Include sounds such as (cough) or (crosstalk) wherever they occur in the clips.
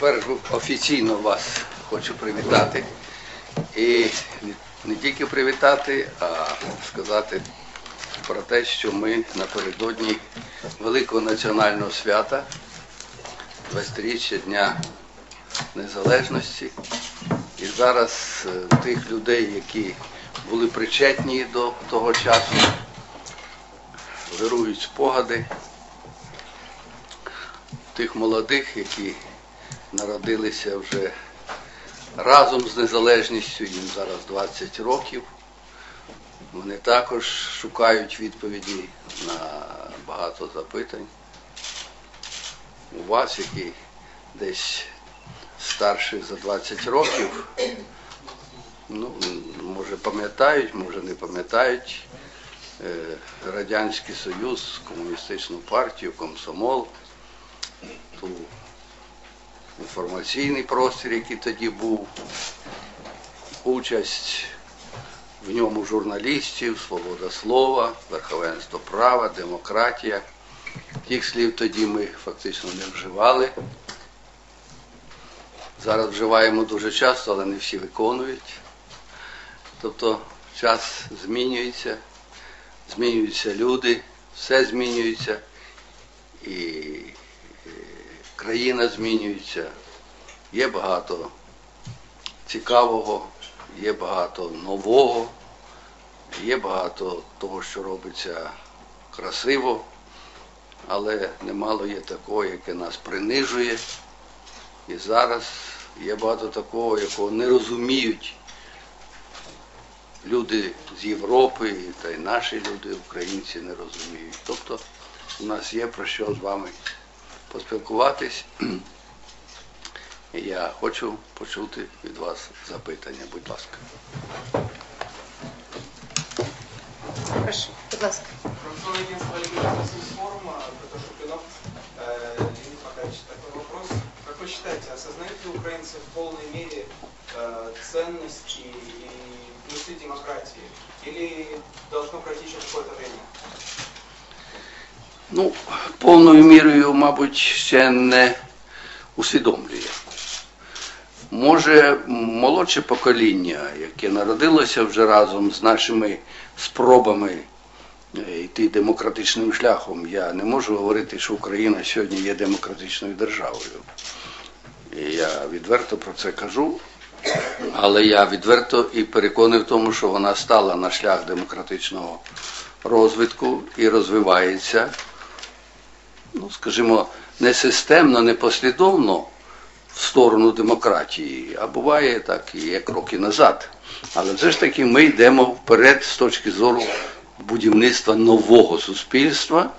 Тепер офіційно вас хочу привітати. І не тільки привітати, а сказати про те, що ми напередодні великого національного свята, 20-річчя Дня Незалежності. І зараз е, тих людей, які були причетні до того часу, вирують спогади тих молодих, які народилися вже разом з незалежністю, їм зараз 20 років. Вони також шукають відповіді на багато запитань. У вас, які десь старших за 20 років, ну, може пам'ятають, може не пам'ятають е, Радянський Союз, Комуністичну партію, комсомол, ту інформаційний простір, який тоді був, участь в ньому журналістів, свобода слова, верховенство права, демократія. Тих слів тоді ми фактично не вживали. Зараз вживаємо дуже часто, але не всі виконують. Тобто час змінюється, змінюються люди, все змінюється, і країна змінюється. Є багато цікавого, є багато нового, є багато того, що робиться красиво, але немало є такого, яке нас принижує. І зараз є багато такого, якого не розуміють люди з Європи, та й наші люди, українці, не розуміють. Тобто у нас є про що з вами поспілкуватись. І я хочу почути від вас запитання, будь ласка. Прошу, будь ласка. Информационное агентство Лиги форума, Петр Шупинов. Э, Леонид Макарович, такой вопрос. Как вы считаете, осознают ли украинцы в полной мере э, ценности и плюсы демократии? Или должно пройти еще какое-то время? Ну, повною мірою, мабуть, ще не усвідомлює. Може, молодше покоління, яке народилося вже разом з нашими спробами е, йти демократичним шляхом. Я не можу говорити, що Україна сьогодні є демократичною державою. Я відверто про це кажу, але я відверто і переконаний в тому, що вона стала на шлях демократичного розвитку і розвивається ну, скажімо, не системно, не послідовно в сторону демократії, а буває так і є кроки назад. Але все ж таки ми йдемо вперед з точки зору будівництва нового суспільства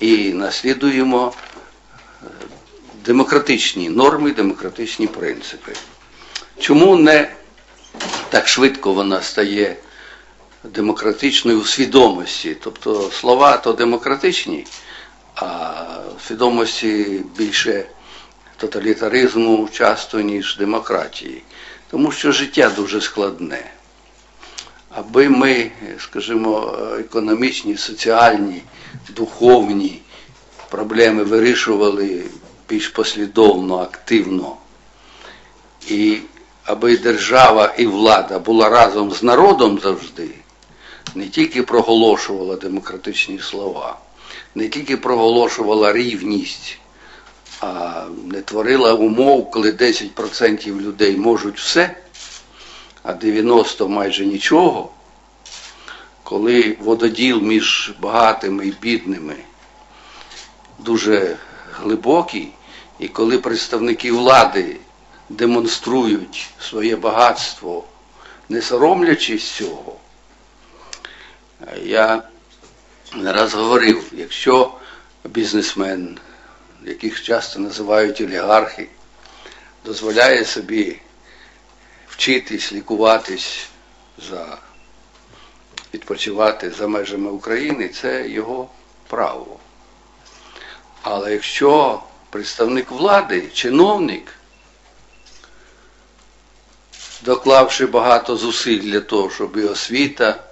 і наслідуємо е, демократичні норми, демократичні принципи. Чому не так швидко вона стає демократичною в свідомості? Тобто слова то демократичні, а свідомості більше тоталітаризму часто, ніж демократії. Тому що життя дуже складне. Аби ми, скажімо, економічні, соціальні, духовні проблеми вирішували більш послідовно, активно, і аби держава і влада була разом з народом завжди, не тільки проголошувала демократичні слова, не тільки проголошувала рівність, а не творила умов, коли 10% людей можуть все, а 90% майже нічого, коли вододіл між багатими і бідними дуже глибокий, і коли представники влади демонструють своє багатство, не соромлячись цього, я не раз говорив, якщо бізнесмен, яких часто називають олігархи, дозволяє собі вчитись, лікуватись, за, відпочивати за межами України, це його право. Але якщо представник влади, чиновник, доклавши багато зусиль для того, щоб і освіта,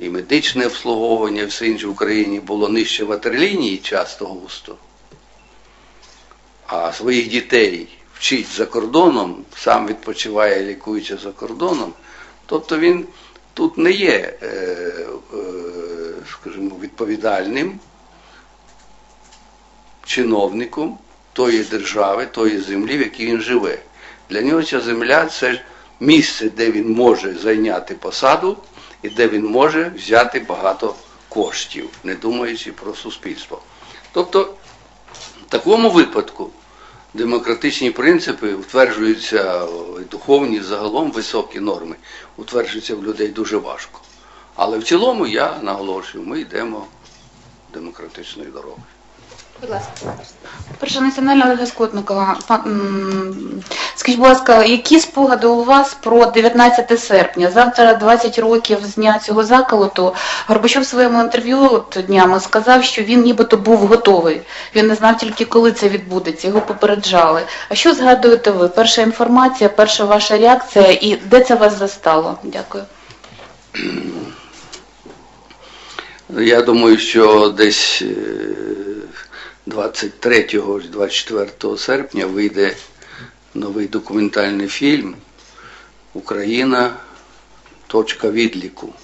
і медичне обслуговування, і все інше в Україні було нижче ватерлінії часто густо, а своїх дітей вчить за кордоном, сам відпочиває, лікуючи за кордоном, тобто він тут не є, е, е, скажімо, відповідальним чиновником тої держави, тої землі, в якій він живе. Для нього ця земля це місце, де він може зайняти посаду і де він може взяти багато коштів, не думаючи про суспільство. Тобто, в такому випадку демократичні принципи утверджуються, духовні загалом високі норми, утверджуються в людей дуже важко. Але в цілому я наголошую, ми йдемо демократичною дорогою. Будь ласка. Перша національна Олега Скотникова. Скажіть, будь ласка, які спогади у вас про 19 серпня? Завтра 20 років з дня цього заколоту. Горбачов в своєму інтерв'ю от днями сказав, що він нібито був готовий. Він не знав тільки, коли це відбудеться. Його попереджали. А що згадуєте ви? Перша інформація, перша ваша реакція і де це вас застало? Дякую. Я думаю, що десь 23-24 серпня вийде новий документальний фільм Україна. Точка відліку.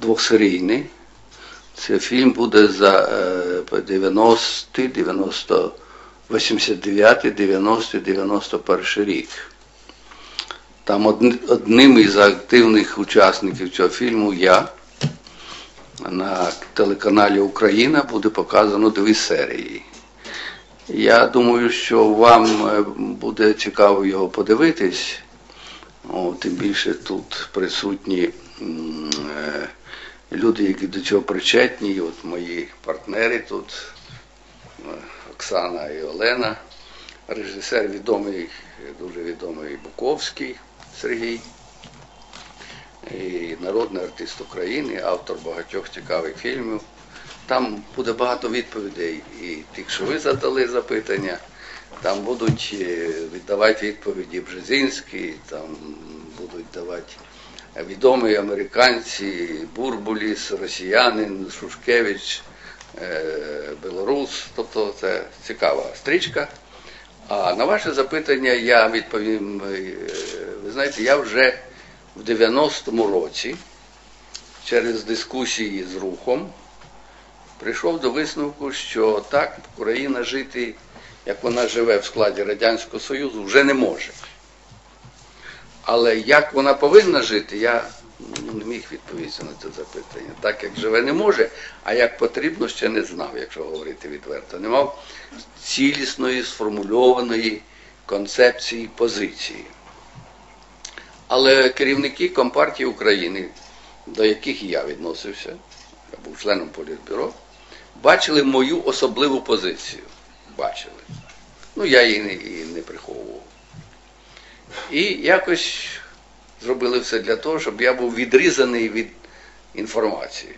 Двохсерійний. Це фільм буде за е, 90, 90, 89, 90, 91 рік. Там одним із активних учасників цього фільму я на телеканалі Україна буде показано дві серії. Я думаю, що вам е, буде цікаво його подивитись. О, тим більше тут присутні е, люди, які до цього причетні. От мої партнери тут, е, Оксана і Олена, режисер відомий, дуже відомий Буковський Сергій і народний артист України, автор багатьох цікавих фільмів. Там буде багато відповідей і тих, що ви задали запитання. Там будуть е, віддавати відповіді Бжезинський, там будуть давати відомі американці, Бурбуліс, росіянин, Шушкевич, е, Белорус. Тобто це цікава стрічка. А на ваше запитання я відповім, е, ви знаєте, я вже в 90-му році через дискусії з рухом прийшов до висновку, що так Україна жити, як вона живе в складі Радянського Союзу, вже не може. Але як вона повинна жити, я ну, не міг відповісти на це запитання. Так як живе не може, а як потрібно, ще не знав, якщо говорити відверто. Не мав цілісної, сформульованої концепції позиції. Але керівники Компартії України, до яких я відносився, я був членом політбюро, бачили мою особливу позицію. Бачили. Ну, я її не, і не приховував. І якось зробили все для того, щоб я був відрізаний від інформації.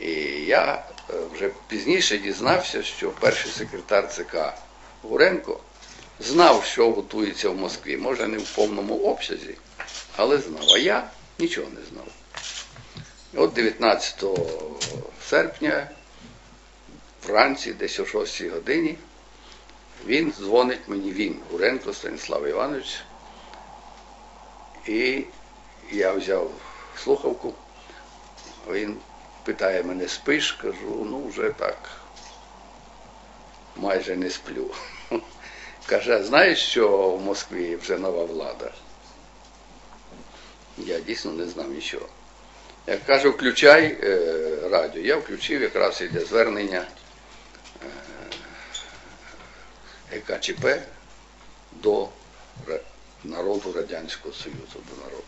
І я е, вже пізніше дізнався, що перший секретар ЦК Гуренко знав, що готується в Москві. Може, не в повному обсязі, але знав. А я нічого не знав. От 19 серпня, вранці, десь о 6 годині, він дзвонить мені, він, Гуренко Станіслав Іванович. І я взяв слухавку, він питає мене, спиш? Кажу, ну вже так. Майже не сплю. Каже, «А знаєш, що в Москві вже нова влада? Я дійсно не знав нічого. Я кажу, включай е, радіо. Я включив, якраз йде звернення е, ЕКЧП до народу Радянського Союзу, до народу.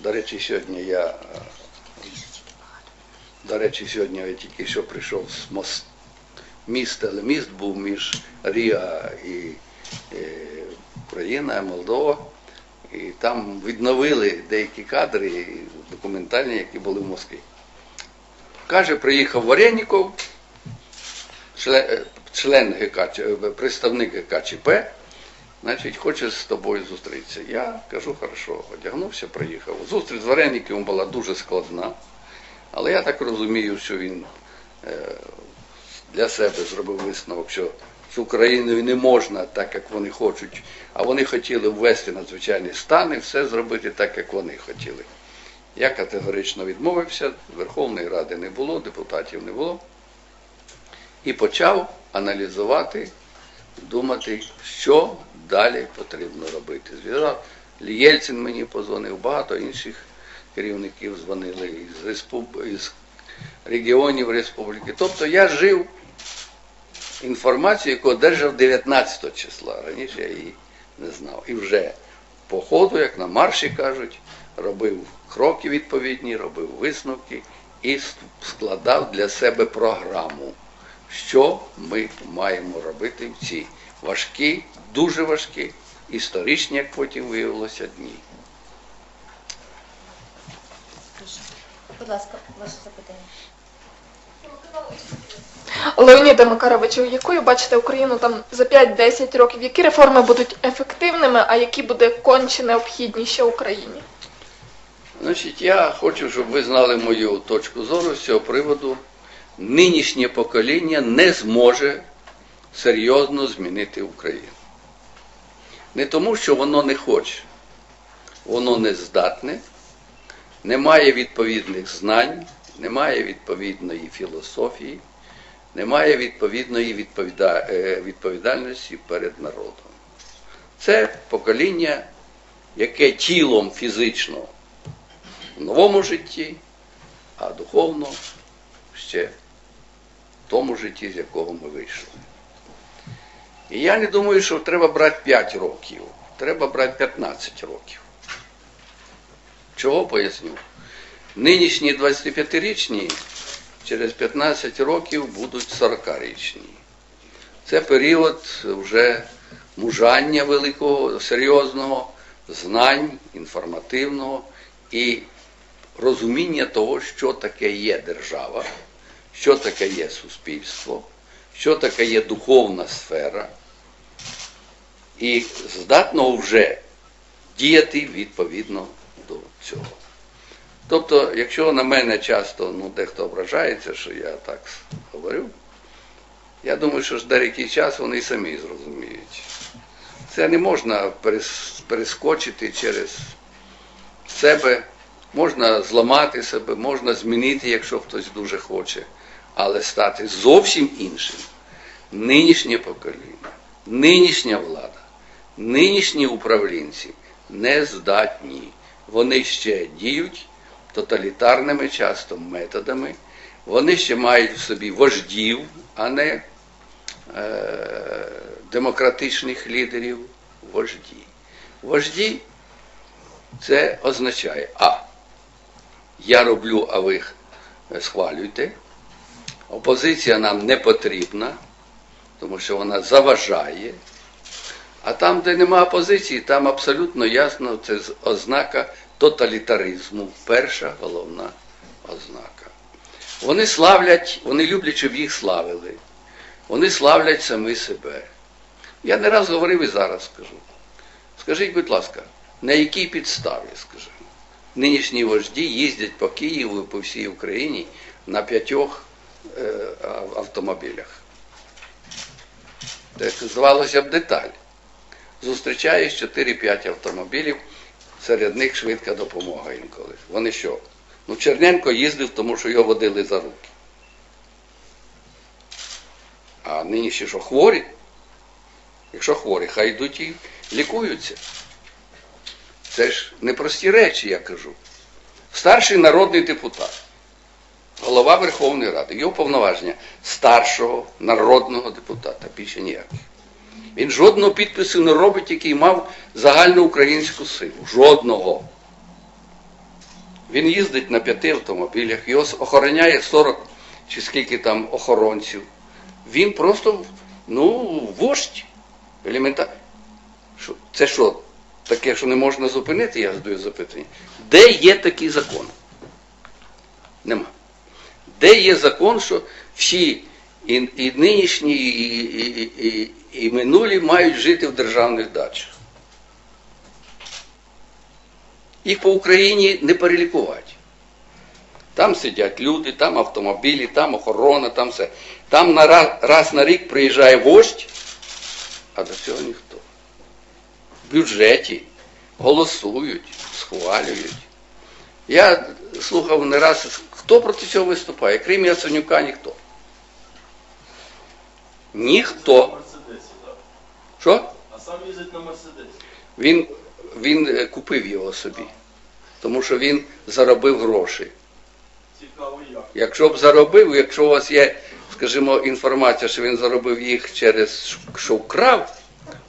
До речі, сьогодні я, е, до речі, сьогодні я тільки що прийшов з мост, міста, але міст був між Ріа і Україна, Молдова. І там відновили деякі кадри документальні, які були в Москві. Каже, приїхав Вареніков, е, член ГК, е, представник ГКЧП, значить, хоче з тобою зустрітися. Я кажу, хорошо, одягнувся, приїхав. Зустріч з Вареніком була дуже складна, але я так розумію, що він е, для себе зробив висновок, що з Україною не можна так, як вони хочуть, а вони хотіли ввести надзвичайний стан і все зробити так, як вони хотіли. Я категорично відмовився, Верховної Ради не було, депутатів не було. І почав аналізувати, думати, що далі потрібно робити. Зв'язав Єльцин мені позвонив, багато інших керівників дзвонили із, респуб... із регіонів республіки. Тобто я жив інформацією, яку одержав 19 числа. Раніше я її не знав. І вже по ходу, як на марші кажуть, робив кроки відповідні, робив висновки і складав для себе програму, що ми маємо робити в ці важкі, дуже важкі, історичні, як потім виявилося, дні. Будь ласка, ваше запитання. Леоніда Макаровичу, якою бачите Україну там за 5-10 років? Які реформи будуть ефективними, а які буде конче необхідні ще Україні? Значить, я хочу, щоб ви знали мою точку зору з цього приводу. Нинішнє покоління не зможе серйозно змінити Україну. Не тому, що воно не хоче, воно не здатне, не має відповідних знань, немає відповідної філософії, немає відповідної е, відповідальності перед народом. Це покоління, яке тілом фізично в новому житті, а духовно ще в тому житті, з якого ми вийшли. І я не думаю, що треба брати 5 років, треба брати 15 років. Чого поясню? Нинішні 25-річні через 15 років будуть 40-річні. Це період вже мужання великого, серйозного, знань, інформативного і розуміння того, що таке є держава, що таке є суспільство, що таке є духовна сфера, і здатного вже діяти відповідно до цього. Тобто, якщо на мене часто ну, дехто ображається, що я так говорю, я думаю, що ж деякий час вони самі зрозуміють. Це не можна перескочити через себе, можна зламати себе, можна змінити, якщо хтось дуже хоче, але стати зовсім іншим. Нинішнє покоління, нинішня влада, нинішні управлінці не здатні. Вони ще діють тоталітарними часто методами, вони ще мають в собі вождів, а не е, демократичних лідерів, вожді. Вожді це означає, а я роблю, а ви схвалюйте. Опозиція нам не потрібна, тому що вона заважає. А там, де нема опозиції, там абсолютно ясно, це ознака тоталітаризму. Перша головна ознака. Вони славлять, вони люблять, щоб їх славили. Вони славлять самі себе. Я не раз говорив і зараз скажу. Скажіть, будь ласка, на якій підставі, скажімо, нинішні вожді їздять по Києву і по всій Україні на п'ятьох е, автомобілях? Це здавалося б деталь. Зустрічаєш 4-5 автомобілів, серед них швидка допомога інколи. Вони що? Ну, Черненко їздив, тому що його водили за руки. А нинішні що хворі? Якщо хворі, хай йдуть і лікуються. Це ж непрості речі, я кажу. Старший народний депутат, голова Верховної Ради, його повноваження старшого народного депутата, більше ніяких. Він жодного підпису не робить, який мав загальноукраїнську силу. Жодного. Він їздить на п'яти автомобілях, його охороняє 40 чи скільки там охоронців. Він просто, ну, вождь. Елементарно. Що, це що, таке, що не можна зупинити, я задаю запитання. Де є такий закон? Нема. Де є закон, що всі і, і нинішні, і, і, і, і, минулі мають жити в державних дачах? Їх по Україні не перелікувати. Там сидять люди, там автомобілі, там охорона, там все. Там на раз, раз на рік приїжджає вождь а до цього ніхто. В бюджеті голосують, схвалюють. Я слухав не раз, хто проти цього виступає, крім Яценюка, ніхто. Ніхто. Що? А сам їздить на Мерседесі. Він, він е, купив його собі, тому що він заробив гроші. Цікаво як. Якщо б заробив, якщо у вас є, скажімо, інформація, що він заробив їх через що вкрав,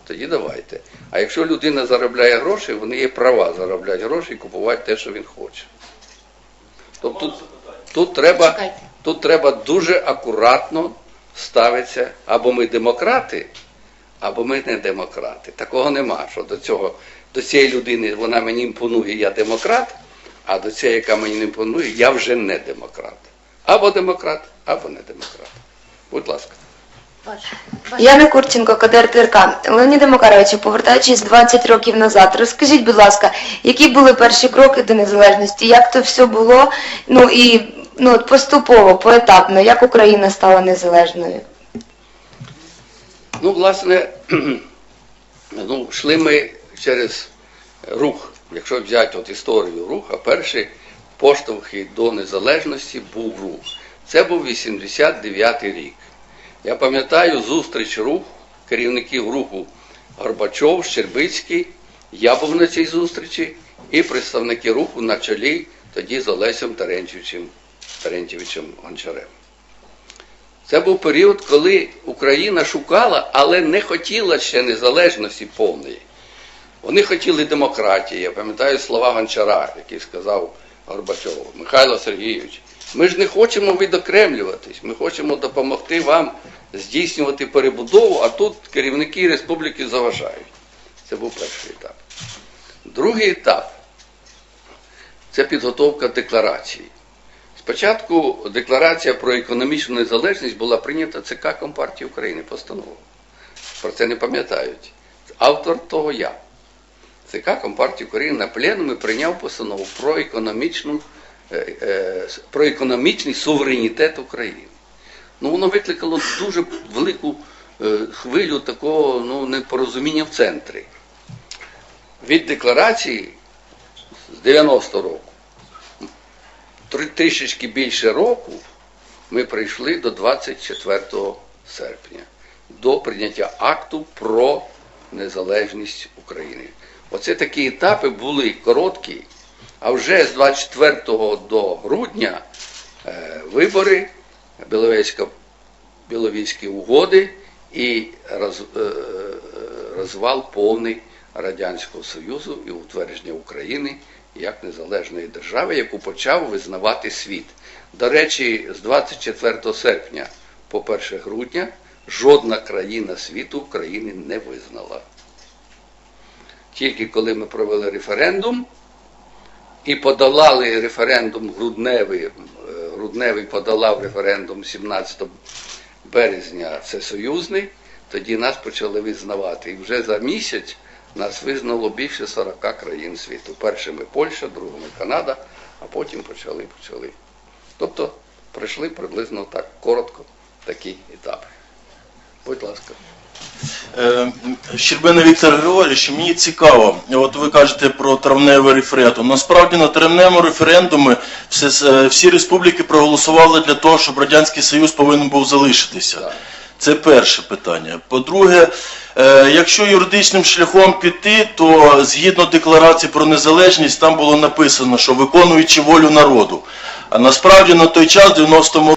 тоді давайте. А якщо людина заробляє гроші, вони є права заробляти гроші і купувати те, що він хоче. Тобто тут, тут, треба, тут треба дуже акуратно ставитися, або ми демократи, або ми не демократи. Такого нема, що до цього, до цієї людини вона мені імпонує, я демократ, а до цієї, яка мені не імпонує, я вже не демократ. Або демократ, або не демократ. Будь ласка. Яна Курченко, КДР ТРК. Леоніда Макаровичу, повертаючись 20 років назад, розкажіть, будь ласка, які були перші кроки до незалежності, як то все було, ну і ну, поступово, поетапно, як Україна стала незалежною? Ну, власне, (clears throat) ну, йшли ми через рух. Якщо взяти от історію руху, перші поштовхи до незалежності був рух. Це був 89 рік. Я пам'ятаю зустріч рух, керівників руху Горбачов, Щербицький. Я був на цій зустрічі, і представники руху на чолі тоді з Олесем Терентьєвичем Гончарем. Це був період, коли Україна шукала, але не хотіла ще незалежності повної. Вони хотіли демократії. Я пам'ятаю слова Гончара, який сказав Горбачову, Михайло Сергійович, ми ж не хочемо відокремлюватись, ми хочемо допомогти вам здійснювати перебудову, а тут керівники республіки заважають. Це був перший етап. Другий етап це підготовка декларації. Спочатку декларація про економічну незалежність була прийнята ЦК Компартії України постанова. Про це не пам'ятають. Автор того я. ЦК Компартії України на пленумі прийняв постанову про, економічну, е, е, про економічний суверенітет України. Ну, воно викликало дуже велику е, хвилю такого ну, непорозуміння в центрі. Від декларації з 90 року трішечки більше року ми прийшли до 24 серпня, до прийняття акту про незалежність України. Оце такі етапи були короткі, а вже з 24 до грудня е, вибори, Біловійські угоди і роз, е, е, розвал повний Радянського Союзу і утвердження України як незалежної держави, яку почав визнавати світ. До речі, з 24 серпня по 1 грудня жодна країна світу України не визнала. Тільки коли ми провели референдум і подолали референдум грудневий, е, грудневий подолав референдум 17 березня, це союзний, тоді нас почали визнавати. І вже за місяць нас визнало більше 40 країн світу. Першими Польща, другими Канада, а потім почали почали. Тобто пройшли приблизно так коротко такі етапи. Будь ласка. Е, Щербина Віктор Григорійович, мені цікаво, от ви кажете про травневий референдум. Насправді на травневому референдумі всі, е, всі республіки проголосували для того, щоб Радянський Союз повинен був залишитися. Це перше питання. По-друге, е, якщо юридичним шляхом піти, то згідно декларації про незалежність там було написано, що виконуючи волю народу. А насправді на той час, в 90-му